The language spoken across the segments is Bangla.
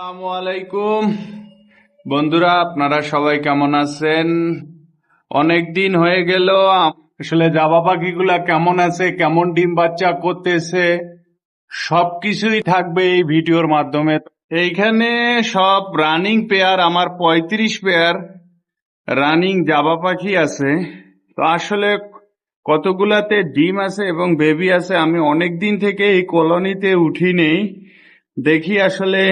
আলাইকুম। বন্ধুরা, আপনারা সবাই কেমন আছেন? অনেক দিন হয়ে গেল, আসলে জাবা পাখিগুলা কেমন আছে, কেমন ডিম বাচ্চা করতেছে, সবকিছুই থাকবে এই ভিডিওর মাধ্যমে। এইখানে সব রানিং পেয়ার আমার পঁয়ত্রিশ পেয়ার রানিং জাবা পাখি আছে। তো আসলে কতগুলাতে ডিম আছে এবং বেবি আছে, আমি অনেক দিন থেকে এই কলোনিতে উঠি নেই। দেখি আসলে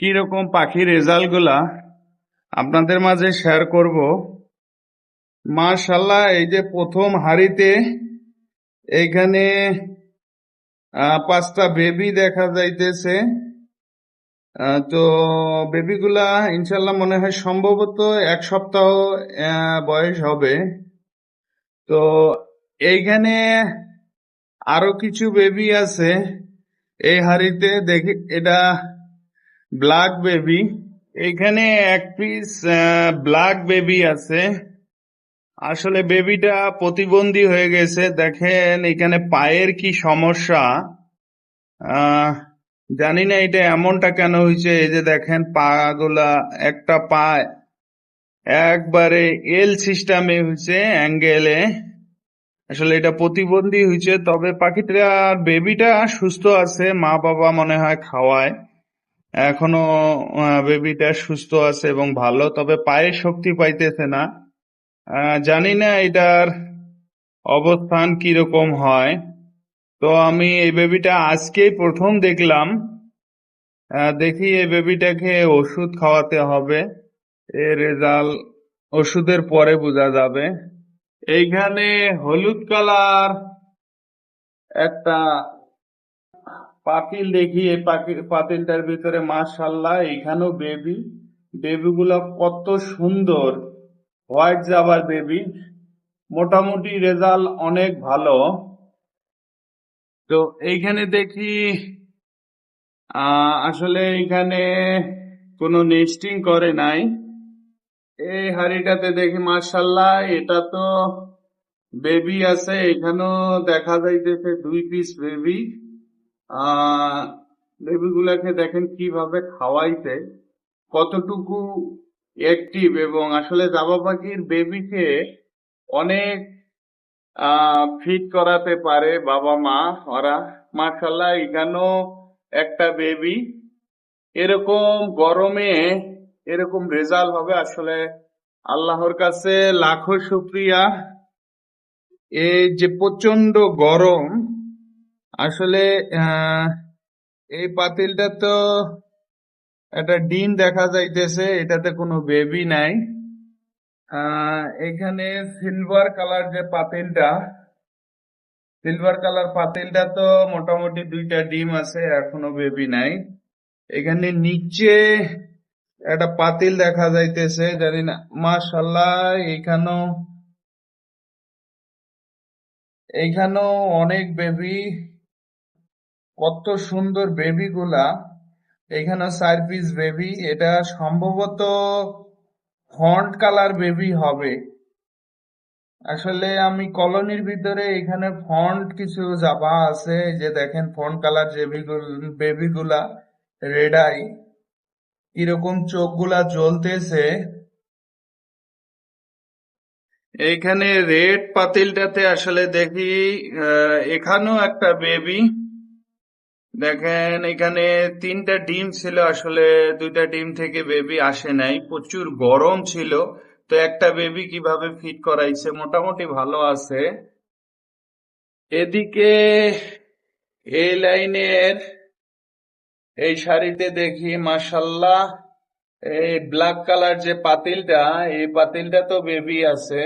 কীরকম পাখির রেজাল্টগুলা আপনাদের মাঝে শেয়ার করব। মাশাল্লাহ এই যে প্রথম হাড়িতে এইখানে আহ, পাঁচটা বেবি দেখা যাইতেছে। তো বেবিগুলা ইনশাল্লাহ মনে হয় সম্ভবত এক সপ্তাহ বয়স হবে। তো এইখানে আরও কিছু বেবি আছে এই হাড়িতে দেখি এটা ব্ল্যাক বেবি এখানে এক পিস ব্ল্যাক বেবি আছে। আসলে বেবিটা প্রতিবন্ধী হয়ে গেছে। দেখেন, এখানে পায়ের কি সমস্যা। জানি না এটা এমনটা কেন হয়েছে। এই যে দেখেন পা গুলা একটা পা একবারে এল সিস্টেমে হয়েছে অ্যাঙ্গেলে আসলে এটা প্রতিবন্ধী হয়েছে, তবে পাখিটার বেবিটা সুস্থ আছে মা বাবা মনে হয় খাওয়ায়। এখনও বেবিটা সুস্থ আছে এবং ভালো, তবে পায়ে শক্তি পাইতেছে না। জানি না এটার অবস্থান কীরকম হয়। তো আমি এই বেবিটা আজকেই প্রথম দেখলাম। দেখি এই বেবিটাকে ওষুধ খাওয়াতে হবে। এর রেজাল্ট ওষুধের পরে বোঝা যাবে। এইখানে হলুদ কালার একটা পাতিল দেখি এই পাতিলটার ভিতরে মাশাল্লাহ এখানেও বেবি বেবিগুলো কত সুন্দর। হোয়াইট জাবার বেবি মোটামুটি রেজাল্ট অনেক ভালো। তো এইখানে দেখি আসলে এখানে কোনো নেস্টিং করে নাই। এই হাড়িটাতে দেখি মাশাল্লাহ এটা তো বেবি আছে, এখানেও দেখা যাইতেছে দুই পিস বেবি আহ বেবি গুলাকে দেখেন কীভাবে খাওয়াইছে, কতটুকু অ্যাক্টিভ এবং আসলে জাবা পাখির বেবিকে অনেক ফিট করাতে পারে বাবা মা, ওরা। মাশাল্লাহ এখানেও একটা বেবি এরকম গরমে এরকম রেজাল্ট হবে। আসলে আল্লাহর কাছে লাখো শুক্রিয়া। এই যে প্রচণ্ড গরম আসলে এই পাতিলটা তো একটা ডিম দেখা যাইতেছে, এটাতে কোনো বেবি নাই। এখানে সিলভার কালার যে পাতিলটা সিলভার কালার পাতিলটা তো মোটামুটি দুইটা ডিম আছে, এখনও বেবি নাই। এখানে নিচে একটা পাতিল দেখা যাইতেছে, জানি না মাশাল্লাহ এখানেও এইখানেও অনেক বেবি কত সুন্দর বেবি গুলা। এখানে চার পিস বেবি এটা সম্ভবত ফন্ট কালার বেবি হবে। আসলে আমি কলোনির ভিতরে এখানে ফন্ট কিছু জাবা আছে। যে দেখেন ফন্ট কালার বেবি গুলা রেড আই কীরকম চোখগুলা জ্বলতেছে। এইখানে রেড পাতিলটাতে আসলে দেখি এখানেও একটা বেবি দেখেন, এখানে তিনটা ডিম ছিল, আসলে দুইটা ডিম থেকে বেবি আসে নাই। প্রচুর গরম ছিল, তো একটা বেবি কীভাবে ফিট করাইছে? মোটামুটি ভালো আছে। এদিকে এই লাইনের, এই শাড়িতে দেখি মাশাল্লাহ এই ব্ল্যাক কালার যে পাতিলটা, এই পাতিলটা তো বেবি আছে।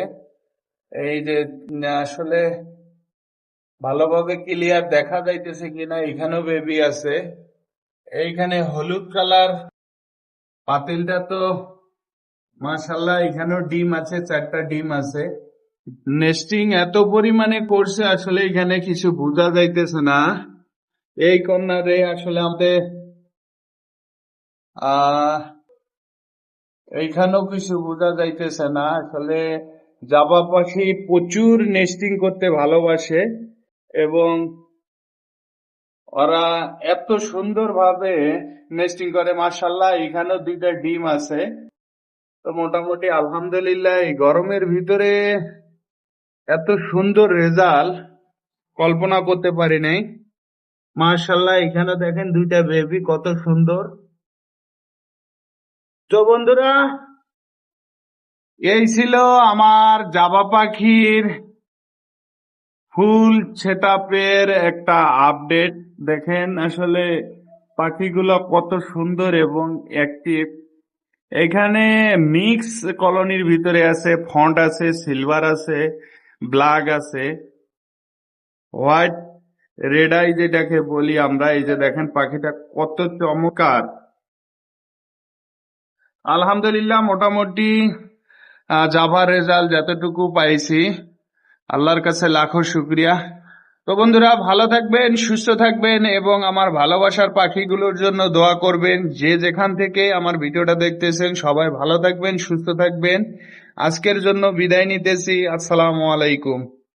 এই যে, আসলে ভালোভাবে ক্লিয়ার দেখা যাইতেছে কিনা, এখানেও বেবি আছে। এইখানে হলুদ কালার পাতিলটা তো মাশাল্লাহ এখানেও ডিম আছে, চারটা ডিম আছে। নেস্টিং এত পরিমাণে করছে, আসলে এখানে কিছু বোঝা যাইতেছে না। এই কন্যারে আসলে আমাদের, আহ, এইখানেও কিছু বোঝা যাইতেছে না। আসলে জাবা পাখি প্রচুর নেস্টিং করতে ভালোবাসে। এবং ওরা এত সুন্দর ভাবে নেস্টিং করে মার্শাল্লাহ এখানেও দুইটা ডিম আছে। তো মোটামুটি আলহামদুলিল্লাহ, এই গরমের ভিতরে এত সুন্দর রেজাল্ট কল্পনা করতে পারি নাই। মার্শাল্লাহ এখানে দেখেন দুইটা বেবি কত সুন্দর। তো বন্ধুরা, এই ছিল আমার জাবা পাখির ফুল সেটআপের একটা আপডেট। দেখেন আসলে পাখিগুলো কত সুন্দর এবং অ্যাক্টিভ এখানে মিক্স কলোনির ভিতরে আছে, ফন্ট আছে, সিলভার আছে, ব্ল্যাক আছে। হোয়াইট, রেড আই যেটাকে বলি আমরা, এই যে দেখেন পাখিটা কত চমৎকার। আলহামদুলিল্লাহ মোটামুটি জাভার রেজাল্ট যতটুকু পাইছি। আল্লাহর কাছে লাখো শুক্রিয়া। তো বন্ধুরা, ভালো থাকবেন, সুস্থ থাকবেন এবং আমার ভালোবাসার পাখিগুলোর জন্য দোয়া করবেন। যে যেখান থেকে আমার ভিডিওটা দেখতেছেন, সবাই ভালো থাকবেন, সুস্থ থাকবেন। আজকের জন্য বিদায় নিতেছি। আসসালামু আলাইকুম।